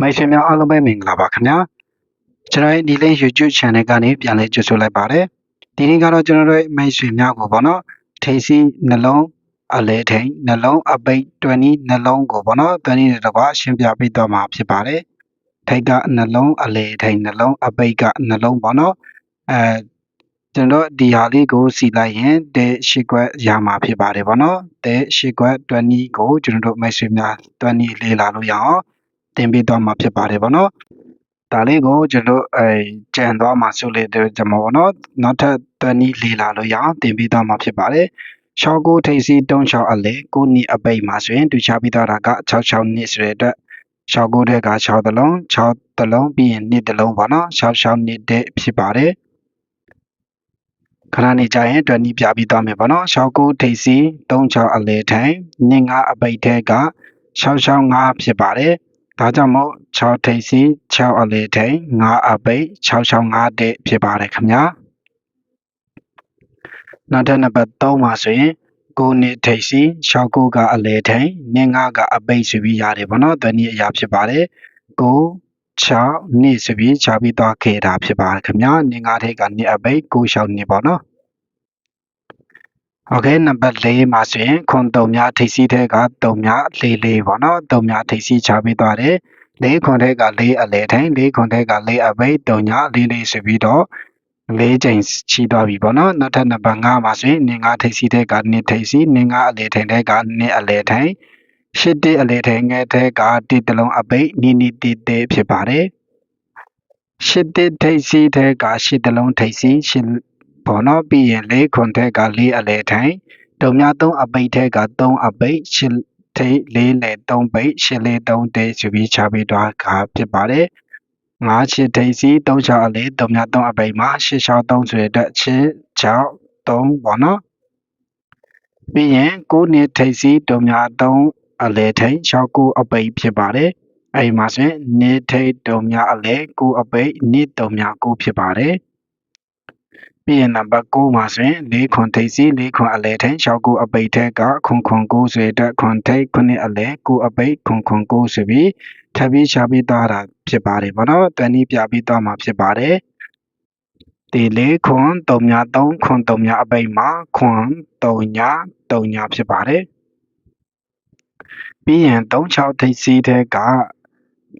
မိတ်ဆွေများအားလုံးပဲမင်္ဂလာပါခင်ဗျာကျွန်တော်ရဲ့ဒီလေး YouTube channel ကနေပြန်လည်ကြိုဆိုလိုက်ပါတယ်ဒီနေ့ကတော့ကျွန်တော်တို့မိတ်ဆွေများကိုပေါ့နော်ထိပ်စီနှလုံးအလဲထိန်နှလုံးအပိတ်20နှလုံးကိုပေါ့နော်20နဲ့တကွာရှင်းပြပေးတော့မှာဖြစ်ပါတယ်ထိတ်ကနှလုံးအလဲထိန်နှလုံးအပိတ်ကနှလုံးပေါ့နော်အဲကျွန်တော်ဒီဟာလေးကိုစီလိုက်ရင်တဲ့ရှိခွက်ရမှာဖြစ်ပါတယ်ပေါ့နော်တဲ့ရှိခွက်20ကိုကျွန်တော်တို့မိတ်ဆွေများ20လေးလာလို့ရအောင် တင်ပေးတော့မှာဖြစ်ပါတယ်ဗောနော်ဒါလေးကိုကျွန်တော်အဲကြံသွားမှာဆိုလေတဲ့ကျွန်တော်ဗောနော်နောက်ထပ်တနည်းလေးလာလို့ရအောင်တင်ပေးတော့မှာဖြစ်ပါတယ်ရှောက်ကိုထိပ်စီတုံးချောက်အလေကိုနီအပိတ်မှာဆိုရင်တူချပြီးတော့တာက66နှစ်ဆိုတဲ့အတွက်ရှောက်ကိုတဲ့က6တလုံး6တလုံးပြီးရင်နှစ်တလုံးဗောနော်66နှစ်တဲ့ဖြစ်ပါတယ်ခဏနေကြရင်တွက်နီးပြပြီးသွားမယ်ဗောနော်ရှောက်ကိုထိပ်စီ36အလေထိုင်နင်း9အပိတ်တဲ့က665ဖြစ်ပါတယ် ဒါကြောင့်မို့6ထိပ်စီ6အလေထိန်9အပိတ်665တဲ့ဖြစ်ပါတယ်ခင်ဗျာနောက်ထပ်နံပါတ်3မှာဆိုရင်ကိုနှစ်ထိပ်စီ6ကိုကအလေထိန်နင်း9ကအပိတ်ဆိုပြီးရတယ်ဗောနော်တနည်းအရာဖြစ်ပါတယ်ကို6နှစ်ဆိုပြီးခြားပြီးသွားခဲ့တာဖြစ်ပါတယ်ခင်ဗျာနင်း9ထိပ်ကနှစ်အပိတ်9 6နှစ်ဗောနော် ဟုတ်ကဲ့နံပါတ်၄မှာဆိုရင်ခွန်တုံများထိပ်စီးထဲကတုံများလေးလေးပေါ့နော်တုံများထိပ်စီးချပေးသွားတယ်၄ခွန်ထဲက၄အလဲထိုင်း၄ခွန်ထဲက၄အပိတ်တုံညာလေးလေးဆိုပြီးတော့၄ချိန်ချီသွားပြီပေါ့နော်နောက်ထပ်နံပါတ်၅မှာဆိုရင်နင်း၅ထိပ်စီထဲကနင်းထိပ်စီနင်း၅အလဲထိုင်းထဲကနင်းအလဲထိုင်း၈တိအလဲထိုင်းငယ်ထဲကတိတလုံးအပိတ်နီနီတိတေဖြစ်ပါတယ်ရှစ်တိထိတ်စီထဲကရှစ်တလုံးထိတ်စီရှစ် ပေါ့နော်ပြီးရင်၄ခွန်ထက်က၄အလဲထိုင်တုံများ၃အပိတ်ထက်က၃အပိတ်ရှစ်ထိပ်၄လေ၃ပိတ်ရှစ်လေး၃တေးဆိုပြီးချပေးသွားတာဖြစ်ပါတယ်ငါးချစ်ထိပ်စီ၃ချောင်းအလေးတုံများ၃အပိတ်မှာရှစ်ချောင်း၃ဆိုတဲ့အတွက်ချစ်ချောင်း၃ပေါ့နော်ပြီးရင်ကိုးနှစ်ထိပ်စီတုံများ၃အလဲထိပ်၆ကိုအပိတ်ဖြစ်ပါတယ်အဲဒီမှာဆိုရင်နေထိတ်တုံများအလဲကိုအပိတ်နေတုံများကိုဖြစ်ပါတယ် ပြီးရင်နံပါတ်9မှာဆိုရင်၄ခွန်ထိပ်စီ၄ခွန်အလဲထိန်6ခုအပိတ်ထက်ကခွန်ခွန်9ဆိုတဲ့ခွန်ထိပ်ခုနှစ်အလဲ9အပိတ်ခွန်ခွန်9ဆိုပြီးထပ်ပြီးရှာပြီးသွားတာဖြစ်ပါတယ်ဗောနော်တန်နီးပြပြီးသွားမှာဖြစ်ပါတယ်ဒီလေးခွန်3ည3ခွန်3ညအပိတ်မှာခွန်3ည3ညဖြစ်ပါတယ်ပြီးရင်36ထိပ်စီးတဲ့က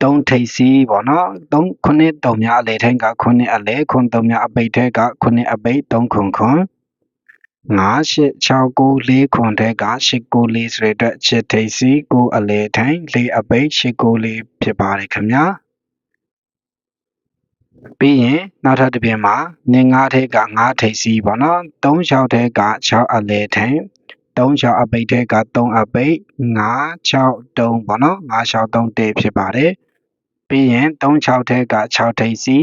3ထိပ်စီးပေါ့နော်3ခုနှစ်3များအလဲထိုင်းကခုနှစ်အလဲခွန်3များအပိတ်ထဲကခုနှစ်အပိတ်3ခွန်ခွန်9 8 6 9 4ခွန်ထဲက8 9 4ဆိုတဲ့အတွက်7ထိပ်စီး9အလဲထိုင်း4အပိတ်8 9 4ဖြစ်ပါတယ်ခင်ဗျာပြီးရင်နောက်ထပ်တစ်ပြင်မှာနင်း9ထဲက9ထိပ်စီးပေါ့နော်3 6ထဲက6အလဲထိုင်း3 6အပိတ်ထဲက3အပိတ်5 6 3ပေါ့နော်5 6 3တေဖြစ်ပါတယ် ပြီးရင်3 6ထဲက6ထိပ်စီ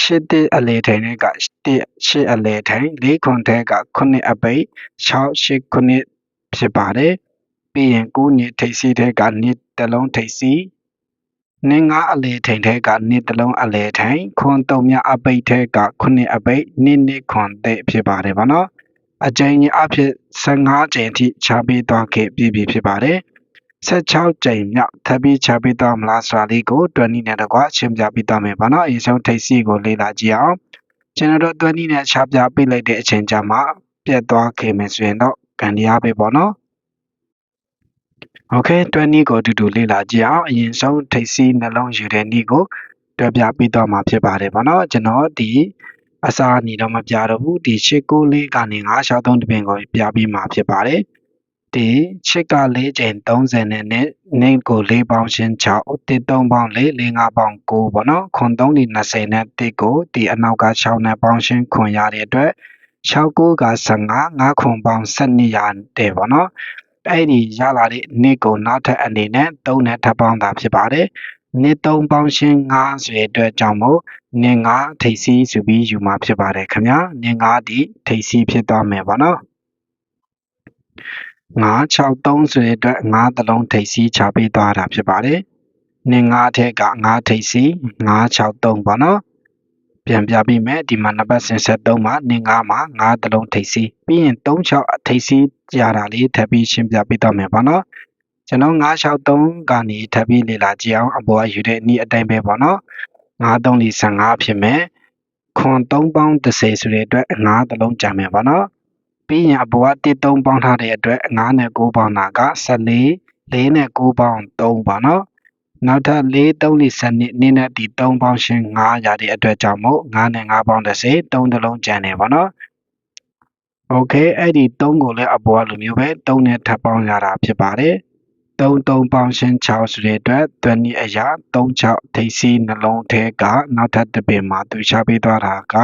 ရှစ်တစ်အလေထိုင်ကတစ်ရှစ်အလေထိုင်၄ခွန်ထဲကခုနှစ်အပိတ်6ရှစ်ခုနှစ်ဖြစ်ပါတယ်ပြီးရင်9နှစ်ထိပ်စီထဲကနှစ်တလုံးထိပ်စီနင်းငါအလေထိန်ထဲကနှစ်တလုံးအလေထိုင်ခွန်တုံမြအပိတ်ထဲကခုနှစ်အပိတ်နှစ်နှစ်ခွန်တဲ့ဖြစ်ပါတယ်ဗောနော်အကြိမ်ကြီးအဖြစ်15ကြိမ်အထိချပေးသွားခဲ့ပြီဖြစ်ပါတယ် 16ကြိမ်မြောက်ထပ်ပြီးချပေးသွားမလားဆိုတာလေးကို20နဲ့တကွာရှင်းပြပေးသွားမယ်ဗောနော်အရင်ဆုံးထိပ်စီကိုလေ့လာကြည့်အောင်ကျွန်တော်တို့20နဲ့ချပြပေးလိုက်တဲ့အချိန်ကြာမှပြတ်သွားခဲ့မယ်ဆိုရင်တော့ကန်တရားပဲဗောနော်โอเค20ကိုအတူတူလေ့လာကြည့်အောင်အရင်ဆုံးထိပ်စီနှလုံးယူတဲ့နည်းကိုတွဲပြပေးတော့မှာဖြစ်ပါတယ်ဗောနော်ကျွန်တော်ဒီအစာအနေတော့မပြတော့ဘူးဒီချစ်ကိုလေးကနေ963တပင်ကိုပြပြီးမှာဖြစ်ပါတယ် ဒီချစ်က၄ချိန်30နဲ့နဲ့နေကို ၄ ပေါင်းရှင်း 6 တစ် 3 ပေါင်း4 4 5ပေါင်း 9 ပေါ့နော်ခွန်3ဒီ20နဲ့တစ်ကိုဒီအနောက်က6နဲ့ပေါင်းရှင်းခွန်ရတဲ့အတွက်6ကိုက15 5ခွန်ပေါင်း12ရတယ်ပေါ့နော်အဲ့ဒီရလာတဲ့နေ့ကိုနောက်ထပ်အနေနဲ့3နဲ့ထပ်ပေါင်းတာဖြစ်ပါတယ်နှစ်3ပေါင်းရှင်း9ဆိုတဲ့အတွက်ကြောင့်မို့နှစ်9ထိပ်စီးဆိုပြီးယူမှာဖြစ်ပါတယ်ခင်ဗျာနှစ်9ဒီထိပ်စီးဖြစ်သွားမယ်ပေါ့နော် 963ဆိုတဲ့အတွက်9တလုံးထိပ်စီးချပေးသွားတာဖြစ်ပါတယ်နှစ်9ထက်က9ထိပ်စီး963ပေါ့နော်ပြန်ပြပေးမယ်ဒီမှာနံပါတ်73မှာနင်း9မှာ9တလုံးထိပ်စီးပြီးရင်36ထိပ်စီးကြတာလေးထပ်ပြီးရှင်းပြပေးတော့မယ်ပေါ့နော်ကျွန်တော်963ကနေထပ်ပြီးလေ့လာကြည့်အောင်အပေါ်ကယူတဲ့ဤအတိုင်းပဲပေါ့နော်9 3 15ဖြစ်မယ်ခွန်3ပေါင်း30ဆိုတဲ့အတွက်9တလုံးကြံမယ်ပေါ့နော် ပြီးရင်အပေါ်က1 3ပေါင်းထားတဲ့အတွက်9နဲ့9ပေါင်းတာက14 4နဲ့9ပေါင်း3ပေါ့နော်နောက်ထပ်4 3 4စနစ်နင်းနဲ့ဒီ3ပေါင်းရှင်း9ရတဲ့အတွက်ကြောင့်မို့9နဲ့9ပေါင်း30 3တလုံးကြံတယ်ပေါ့နော်โอเคအဲ့ဒီ3ကိုလည်းအပေါ်ကလိုမျိုးပဲ3နဲ့ထပ်ပေါင်းရတာဖြစ်ပါတယ်3 3ပေါင်းရှင်း6ဆိုတဲ့အတွက်သွနည်းအရာ36ထိပ်စီးနှလုံးထဲကနောက်ထပ်တစ်ပင်မှာသူချပေးသွားတာက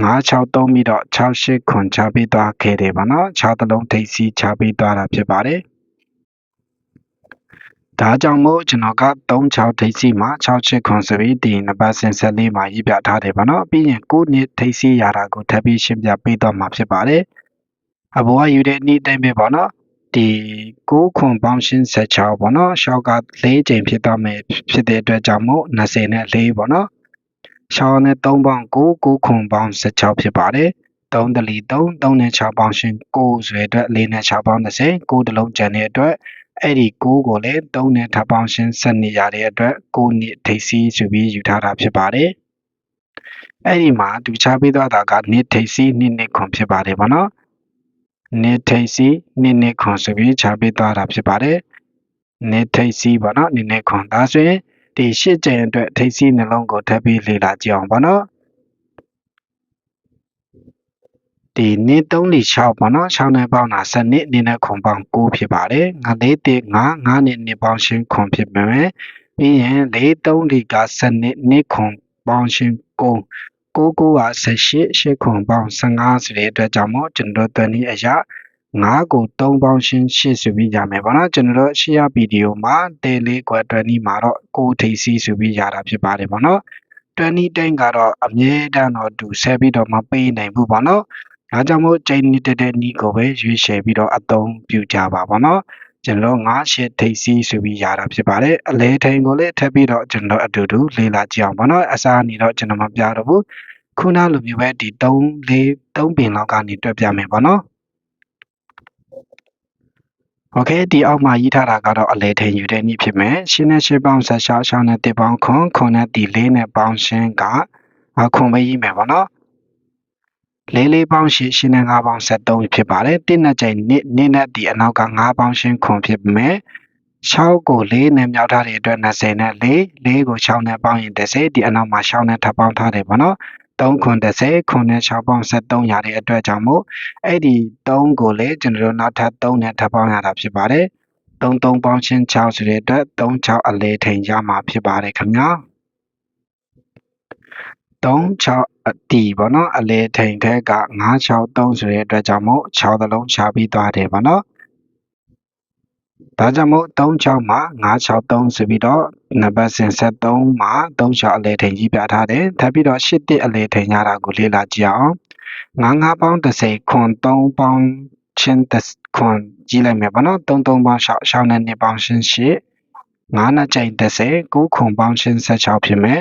9 6 3ပြီးတော့6 8ခွန်ချပေးသွားခဲ့တယ်ပေါ့နော်6တလုံးထိပ်စီးချပေးသွားတာဖြစ်ပါတယ်ဒါကြောင့်မို့ကျွန်တော်က36ထိပ်စီမှာ68ခွန်ဆိုပြီးဒီနံပါတ်စဉ်ဆက်လေးမှာရေးပြထားတယ်ဗောနော်ပြီးရင်9နှစ်ထိပ်စီရတာကိုထပ်ပြီးရှင်းပြပေးတော့မှာဖြစ်ပါတယ်အဘောကယူတဲ့နေ့တိုင်းပဲဗောနော်ဒီ9ခွန်ပေါင်းရှင်း16ဗောနော်ရှောက်က4ချိန်ဖြစ်တော့မယ်ဖြစ်တဲ့အတွက်ကြောင့်မို့20နဲ့4ဗောနော် ရှောင်းနဲ့3ပေါင်း9 9ခွန်ပေါင်း16ဖြစ်ပါတယ်3တလီ3 3နဲ့6ပေါင်းရှင်း9ဆိုတဲ့အတွက်4နဲ့6ပေါင်း30 9တလုံးကျန်တဲ့အတွက်အဲ့ဒီ9ကိုလည်း3နဲ့ထပ်ပေါင်းရှင်းဆက်နေရတဲ့အတွက်9နှစ်ထိပ်စီးဆိုပြီးယူထားတာဖြစ်ပါတယ်အဲ့ဒီမှာသူချပေးသွားတာကနှစ်ထိပ်စီးနှစ်နှစ်ခွန်ဖြစ်ပါတယ်ဗောနော်နှစ်ထိပ်စီးနှစ်နှစ်ခွန်ဆိုပြီးချပေးသွားတာဖြစ်ပါတယ်နှစ်ထိပ်စီးဗောနော်နှစ်နှစ်ခွန်ဒါဆိုရင် ဒီရှစ်ကြိမ်အတွက်ထိပ်စီးနှလုံးကိုထပ်ပြီးလေ့လာကြည့်အောင်ဗောနော်ဒီနှစ်3လ6ပေါ့နော်6နဲ့ပေါင်းတာ7နှစ်နှစ်နဲ့ခွန်ပေါင်း9ဖြစ်ပါတယ်ငါ4တိ9 9နှစ်နှစ်ပေါင်းရှင်းခွန်ဖြစ်မယ်ပြီးရင်4 3လက7နှစ်နှစ်ခွန်ပေါင်းရှင်း9 9 9က18 8ခွန်ပေါင်း15ဆိုတဲ့အတွက်ကြောင့်မို့ကျွန်တော်တို့တနည်းအရာ 9ကို3ပေါင်းရှင်း8ဆိုပြီးရမယ်ပေါ့နော်ကျွန်တော်တို့ရှေ့ရဗီဒီယိုမှာတဲလေးကွယ်တွန်နီမှာတော့ကိုထိစီဆိုပြီးရတာဖြစ်ပါတယ်ပေါ့နော်တွန်နီတိုင်းကတော့အမြဲတမ်းတော့သူဆက်ပြီးတော့မပေးနိုင်ဘူးပေါ့နော်ဒါကြောင့်မို့ချိန်နေတဲ့တဲ့နီးကိုပဲရွေးချယ်ပြီးတော့အသုံးပြုကြပါပေါ့နော်ကျွန်တော်၅ရှစ်ထိပ်စီးဆိုပြီးရတာဖြစ်ပါတယ်အလဲထိန်ကိုလည်းထပ်ပြီးတော့ကျွန်တော်အတူတူလေ့လာကြည့်အောင်ပေါ့နော်အစားအနေတော့ကျွန်တော်မပြတော့ဘူးခုနလိုမျိုးပဲဒီ3 4 3ပင်လောက်ကနေတွက်ပြမယ်ပေါ့နော် โอเคဒီအောက်မှာရေးထားတာကတော့အလဲထိန်ယူတဲ့နည်းဖြစ်မယ်ရှင်းနဲ့ရှင်းပေါင်းဆက်ရှောင်းရှောင်းနဲ့တစ်ပေါင်းခွန်ခွန်နဲ့ဒီလေးနဲ့ပေါင်းရှင်းကခွန်ပဲရေးမယ်ပေါ့နော်လေးလေးပေါင်းရှင်းရှင်းနဲ့၅ပေါင်း73ဖြစ်ပါတယ်တစ်နဲ့ချိန်နစ်နစ်နဲ့ဒီအနောက်က၅ပေါင်းရှင်းခွန်ဖြစ်မယ်6ကို4နဲ့မြောက်ထားတဲ့အတွက်20နဲ့4 4ကို6နဲ့ပေါင်းရင်30ဒီအနောက်မှာ6နဲ့ထပ်ပေါင်းထားတယ်ပေါ့နော် 3ခွန်30ခွန်နဲ့6ပေါင်း73ရတဲ့အတွက်ကြောင့်မို့အဲ့ဒီ3ကိုလည်းကျွန်တော်တို့နောက်ထပ်3နဲ့ထပ်ပေါင်းရတာဖြစ်ပါတယ်3 3ပေါင်းရှင်း6ဆိုတဲ့အတွက်3 6အလေထိန်ရမှာဖြစ်ပါတယ်ခင်ဗျာ3 6အတီပေါ့နော်အလေထိန်ထက်က963ဆိုတဲ့အတွက်ကြောင့်မို့6သလုံးရှာပြီးသွားတယ်ပေါ့နော် ဒါကြောင့်မို့36မှာ963ဆိုပြီးတော့နံပါတ်စဉ်73မှာ36အလေထိန်ကြီးပြထားတယ်ထပ်ပြီးတော့81အလေထိန်ရတာကိုလေ့လာကြည့်အောင်9 9ပေါင်း30ခွန်3ပေါင်းချင်းခွန်ကြည့်လိုက်မယ်ပေါ့နော်3 3ပေါင်း6 6နဲ့2ပေါင်းရှင်း8 9နဲ့ချိန်30 9ခွန်ပေါင်းရှင်း16ဖြစ်မယ်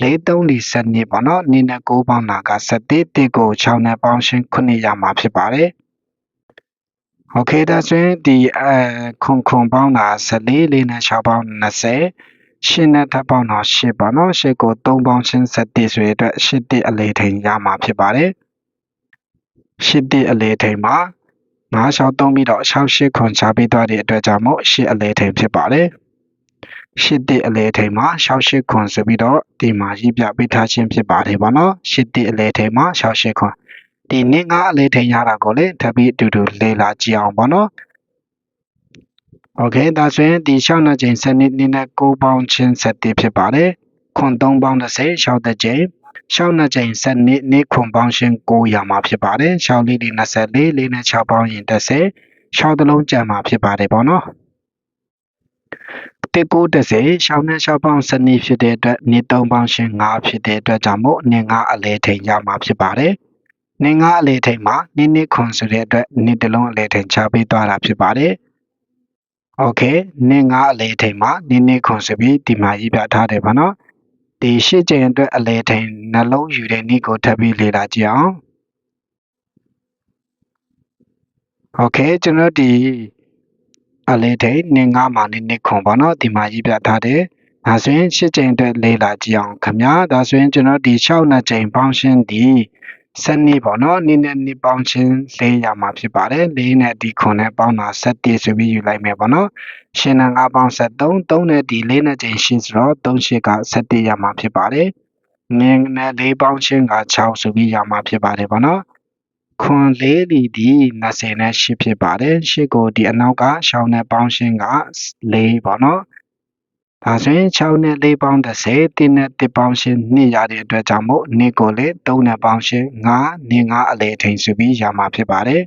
လေးသုံးလီစနစ်ပေါ့နော်နင်းနဲ့9ပေါင်းတာက7တစ်ကို6နဲ့ပေါင်းရှင်း9ရမှာဖြစ်ပါတယ် Okay ဒါဆိုရင်ဒီအခုံခုံပေါင်းတာ14လေးနဲ့6ပေါင်း20ရှင်းနဲ့ထပ်ပေါင်းတော့10ပါနော်10ကို3ပေါင်းချင်း7ဆိုရတဲ့10တိအလေထိန်ရမှာဖြစ်ပါတယ်10တိအလေထိန်မှာ9 6 3ပြီးတော့6 8ခွန်ချပေးသွားတဲ့အတွက်ကြောင့်မို့10အလေထိန်ဖြစ်ပါတယ်10တိအလေထိန်မှာ6 8ခွန်ဆိုပြီးတော့ဒီမှာရေးပြပေးထားခြင်းဖြစ်ပါတယ်ဗောနော်10တိအလေထိန်မှာ6 8ခွန် ဒီနေ့ငါအလဲထိန်ရတာကိုလည်းထပ်ပြီးအတူတူလေ့လာကြည့်အောင်ဗောနော်โอเคဒါဆိုရင်ဒီ6နှစ်ချိန်7နှစ်နဲ့9ပေါင်းချင်း7ဖြစ်ပါတယ်ခွန်3ပေါင်း30 6တဲ့ချိန်6နှစ်ချိန်7နှစ်နေ့ခွန်ပေါင်းရှင်း9ရမှာဖြစ်ပါတယ်6လေးဒီ24လေးနဲ့6ပေါင်းရင်30 6တလုံးကြံမှာဖြစ်ပါတယ်ဗောနော်တစ်ကို30ရှောင်းနဲ့ရှောက်ပေါင်းစနစ်ဖြစ်တဲ့အတွက်နှစ်3ပေါင်းရှင်း5ဖြစ်တဲ့အတွက်ကြောင့်မို့နှစ်5အလဲထိန်ရမှာဖြစ်ပါတယ်။ ။နင်းကားအလေထိန်မှာနင်းနစ်ခွန်ဆိုတဲ့အတွက်နစ်တလုံးအလေထိန်ချပေးသွားတာဖြစ်ပါတယ်။ Okay နင်းကားအလေထိန်မှာနင်းနစ်ခွန်ဆိုပြီးဒီမှာရေးပြထားတယ်ပါနော်။ဒီရှစ်ချိန်အတွက်အလေထိန်နှလုံးယူတဲ့နစ်ကိုထပ်ပြီးလေ့လာကြည့်အောင်။ Okay ကျွန်တော်ဒီအလေထိန်နင်းကားမှာနင်းနစ်ခွန်ပါနော်ဒီမှာရေးပြထားတယ်။ဒါဆိုရင်၈ချိန်အတွက်လေ့လာကြည့်အောင်ခင်ဗျာဒါဆိုရင်ကျွန်တော်ဒီ6နှစ်ချိန်ပေါင်းရှင်းသည် 7နှစ်ပေါ့နော်နေ့နဲ့နေ့ပေါင်းချင်း၄ရာမှာဖြစ်ပါတယ်၄နဲ့ဒီ9နဲ့ပေါင်းတာ7ဆိုပြီးယူလိုက်မယ်ပေါ့နော်ရှင်းနဲ့9ပေါင်း73 3နဲ့ဒီ4နဲ့ချင်းရှင်းဆိုတော့3ရှစ်က7ရာမှာဖြစ်ပါတယ်ငင်းနဲ့၄ပေါင်းချင်းက6ဆိုပြီးရာမှာဖြစ်ပါတယ်ပေါ့နော်ခွန်လေးဒီဒီ20နဲ့8ဖြစ်ပါတယ်8ကိုဒီအနောက်ကရှောင်းနဲ့ပေါင်းရှင်းက4ပေါ့နော် ဒါဆိုရင်6နဲ့4ပေါင်း30တင်းနဲ့1ပေါင်းရှင်း2ရတဲ့အတွက်ကြောင့်မို့2ကိုလေ3နဲ့ပေါင်းရှင်း9နင်း9အလေထိန်ဆိုပြီးရမှာဖြစ်ပါတယ်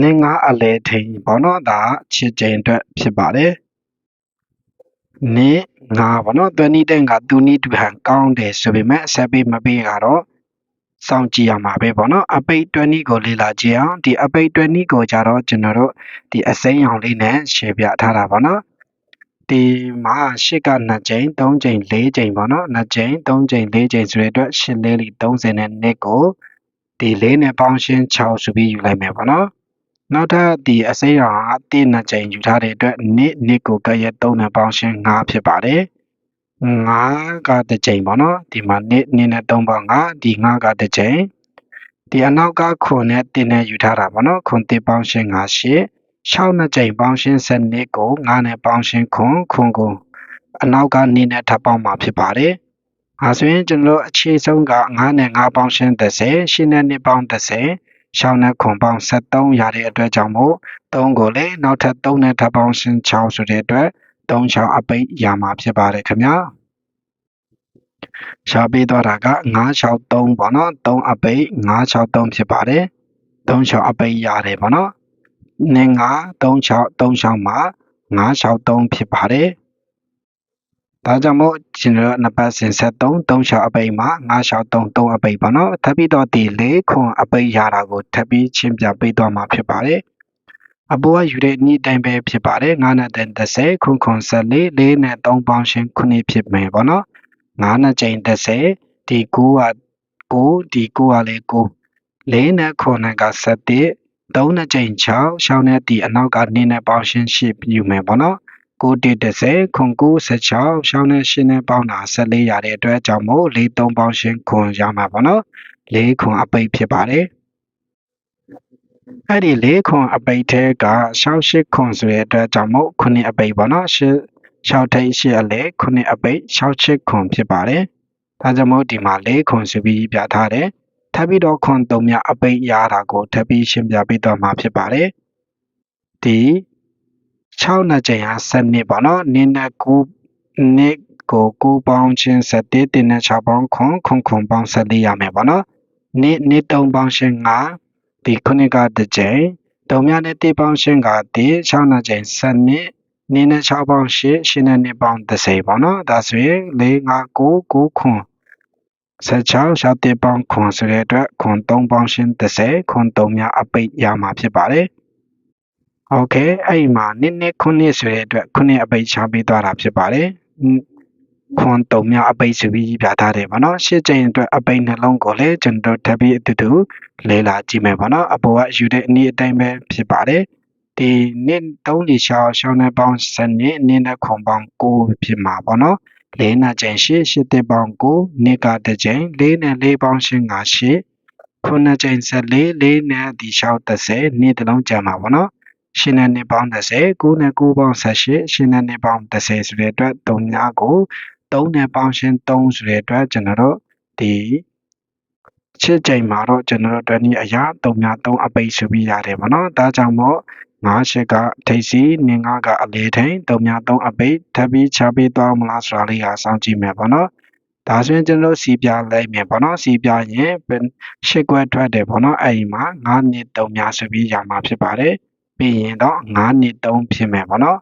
နင်း9အလေထိန်ပေါ့နော်ဒါချစ်ချိန်အတွက်ဖြစ်ပါတယ်နင်း9ပေါ့နော်တွနီးတဲ့ကသူနီးတူဟန်ကောင်းတယ်ဆိုပေမဲ့ဆက်ပေးမပေးကတော့စောင့်ကြည့်ရမှာပဲပေါ့နော်အပိတ်20ကိုလေ့လာကြည့်အောင်ဒီအပိတ်20ကိုကြတော့ကျွန်တော်တို့ဒီအစိမ်းရောင်လေးနဲ့ရှင်းပြထားတာပေါ့နော် ဒီမှာရှစ်က2ကြိမ်3ကြိမ်4ကြိမ်ပေါ့နော်2ကြိမ်3ကြိမ်4ကြိမ်ဆိုတဲ့အတွက်8လေးလီ30နဲ့နှစ်ကိုဒီ4နဲ့ပေါင်းရှင်း6ဆိုပြီးယူလိုက်မယ်ပေါ့နော်နောက်ထပ်ဒီအစိမ်းရောင်က1 2ကြိမ်ယူထားတဲ့အတွက်နှစ်နှစ်ကိုကရက်3နဲ့ပေါင်းရှင်း5ဖြစ်ပါတယ်5ကတစ်ကြိမ်ပေါ့နော်ဒီမှာနှစ်နှစ်နဲ့3ပေါင်း5ဒီ5ကတစ်ကြိမ်ဒီအနောက်ကခွန်နဲ့တင်းနဲ့ယူထားတာပေါ့နော်ခွန်တစ်ပေါင်းရှင်း5 8 6နှစ်ကြိမ်ပေါင်းရှင်းစနစ်ကို9နဲ့ပေါင်းရှင်းခွန်ခွန်ကိုအနောက်ကနေနဲ့ထပ်ပေါင်းမှာဖြစ်ပါတယ်။အဲဆိုရင်ကျွန်တော်အခြေဆုံးက9နဲ့9ပေါင်းရှင်း30 8နဲ့2ပေါင်း30 6နဲ့ခွန်ပေါင်း73ရတဲ့အတွက်ကြောင့်မို့3ကိုလည်းနောက်ထပ်3နဲ့ထပ်ပေါင်းရှင်း6ဆိုတဲ့အတွက်3 6အပိတ်ရမှာဖြစ်ပါတယ်ခင်ဗျာ။ရှားပေးသွားတာက963ပေါ့နော်3အပိတ်963ဖြစ်ပါတယ်3 6အပိတ်ရတယ်ပေါ့နော် နဲ့9 36 36မှာ963ဖြစ်ပါတယ်။ဒါကြောင့်မို့ကျွန်တော်နှစ်ပတ်စဉ်73 36အပိတ်မှာ963 3အပိတ်ပါနော်။ထပ်ပြီးတော့ဒီ4ခွန်အပိတ်ရတာကိုထပ်ပြီးချင်းပြပေးသွားမှာဖြစ်ပါတယ်။အပေါ်ကယူတဲ့ဤတိုင်းပဲဖြစ်ပါတယ်9နဲ့30ခွန်ခွန်14 4နဲ့3ပေါင်းရှင်း9ဖြစ်မယ်ပေါ့နော်9နဲ့ချိန်30ဒီ9က9ဒီ9ကလည်း9 4နဲ့ခွန်နဲ့က17 3နှစ်ကြိမ်6ရှောင်းတဲ့ဒီအနောက်ကနေနဲ့ပေါင်းရှင်းရှစ်ယူမယ်ပေါ့နော်9တိ30ခွန်9 16ရှောင်းတဲ့ရှင်းနဲ့ပေါင်းတာ14ရတဲ့အတွက်ကြောင့်မို့4 3ပေါင်းရှင်းခွန်ရမှာပေါ့နော်4ခွန်အပိတ်ဖြစ်ပါတယ်အဲ့ဒီ4ခွန်အပိတ်ထဲက68ခွန်ဆိုတဲ့အတွက်ကြောင့်မို့9အပိတ်ပေါ့နော်8 6ထိပ်8အလဲ9အပိတ်68ခွန်ဖြစ်ပါတယ်ဒါကြောင့်မို့ဒီမှာ4ခွန်ဆိုပြီးပြထားတယ်ထ ပ်ပြီးတော့ခွန်သုံးမြအပိတ်ရတာကိုထပ်ပြီးရှင်းပြပေးတော့မှာဖြစ်ပါတယ်ဒီ6နှစ်ချိန်ဟာ7နှစ်ပေါ့နော်နင်းနဲ့9နှစ်ကို9ပေါင်းချင်း7တင်းနဲ့6ပေါင်းခွန်ခွန်ခွန်ပေါင်း14ရမယ်ပေါ့နော်နှစ်နှစ်3ပေါင်းရှင်း9ဒီခုနှစ်ကတစ်ချိန်တုံမြနဲ့1ပေါင်းရှင်းကဒီ6နှစ်ချိန်7နှစ်နင်းနဲ့6ပေါင်း8 8နဲ့2ပေါင်း30ပေါ့နော်ဒါဆိုရင်4 5 9 9ခွန် 16ရှာတင်ပေါင်းခွန်ဆိုတဲ့အတွက်ခွန်3ပေါင်းရှင်း30ခွန်3များအပိတ်ရမှာဖြစ်ပါတယ်။ Okay အဲ့ဒီမှာနစ်နစ်ခုနှစ်ဆိုတဲ့အတွက်ခုနှစ်အပိတ်ချပေးသွားတာဖြစ်ပါတယ်။ခွန်3များအပိတ်ဆိုပြီးပြထားတယ်ဗောနော်။ရှစ်ချိန်အတွက်အပိတ်နှလုံးကိုလည်းကျွန်တော်ထပ်ပြီးအတူတူလေ့လာကြည့်မယ်ဗောနော်။အပေါ်ကယူတဲ့အနည်းအတိုင်းပဲဖြစ်ပါတယ်။ဒီနှစ်3လရှောင်းရှောင်းနဲ့ပေါင်းစနစ်နင်းနဲ့ခွန်ပေါင်း9ဖြစ်မှာဗောနော်။ ၄နှစ်ကြိမ်၈၈တစ်ပေါင်း9နှစ်ကတစ်ကြိမ်၄နဲ့၄ပေါင်းရှင်းက8ခုနှစ်ကြိမ်14၄နဲ့ဒီလျှောက်30နှစ်တစ်လုံးကြာမှာပေါ့နော်ရှင်းနဲ့နှစ်ပေါင်း30 9နဲ့9ပေါင်း18ရှင်းနဲ့နှစ်ပေါင်း30ဆိုတဲ့အတွက်3များကို3နဲ့ပေါင်းရှင်း3ဆိုတဲ့အတွက်ကျွန်တော်တို့ဒီ ချစ်ကြိမ်မှာတော့ကျွန်တော်တို့တနည်းအရာ3များ3အပိတ်ဆိုပြီးရတယ်ပေါ့နော်ဒါကြောင့်မို့ငါးရှစ်ကထိပ်စီနင်းငါးကအလေးထိန်တုံမြသုံးအပိတ်ထပ်ပြီးချပေးသွားမလားဆိုတာလေးဟာစောင့်ကြည့်မယ်ပေါ့နော်ဒါဆိုရင်ကျွန်တော်စီပြလိုက်မယ်ပေါ့နော်စီပြရင်ရှစ်ခွက်ထွက်တယ်ပေါ့နော်အဲ့ဒီမှာ9နှစ်3များဆိုပြီးရမှာဖြစ်ပါတယ်ပြီးရင်တော့9နှစ်3ဖြစ်မယ်ပေါ့နော်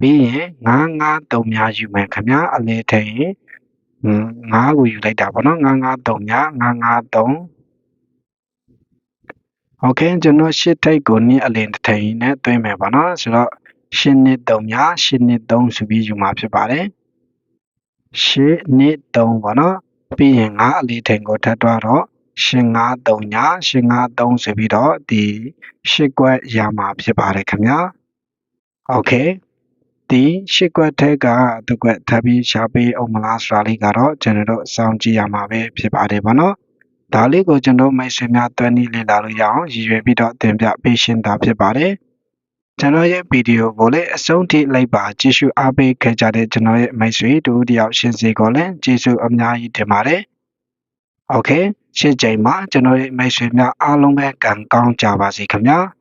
ပြီးရင်9 9 3များယူမယ်ခင်ဗျာအလဲထိန် 9ကိုယူလိုက်တာပေါ့နော်953ည953 Okay ကျွန်တော်8ထိပ်ကိုနင်းအလင်တစ်ထိန်နဲ့တွင်းမယ်ပေါ့နော်ဆိုတော့8နှစ်3ည8နှစ်3ဆိုပြီးယူမှာဖြစ်ပါတယ်8နှစ်3ပေါ့နော်ပြီးရင်9အလီထိန်ကိုထပ်တွားတော့853ည853ဆိုပြီးတော့ဒီ8ကွက်ရမှာဖြစ်ပါတယ်ခင်ဗျာ Okay ဒီရှစ်ကွက်ထဲကတစ်ကွက်ထပ်ပြီးရှာပေးအောင်မလားဆိုတာလေးကတော့ကျွန်တော်တို့စောင့်ကြည့်ရမှာပဲဖြစ်ပါတယ်ဗောနော်ဒါလေးကိုကျွန်တော်မိတ်ဆွေများတွန်းနှီးလေ့လာလို့ရအောင်ရည်ရွယ်ပြီးတော့တင်ပြပေးရှင်းတာဖြစ်ပါတယ်ကျွန်တော်ရဲ့ဗီဒီယိုကိုလည်းအဆုံးထိလိုက်ပါကြည့်ရှုအားပေးခဲ့ကြတဲ့ကျွန်တော်ရဲ့မိတ်ဆွေတို့တယောက်ရှင်စီကိုလည်းကျေးဇူးအများကြီးတင်ပါတယ်။ Okay ရှင်းချိန်မှာကျွန်တော်ရဲ့မိတ်ဆွေများအားလုံးပဲကံကောင်းကြပါစေခင်ဗျာ။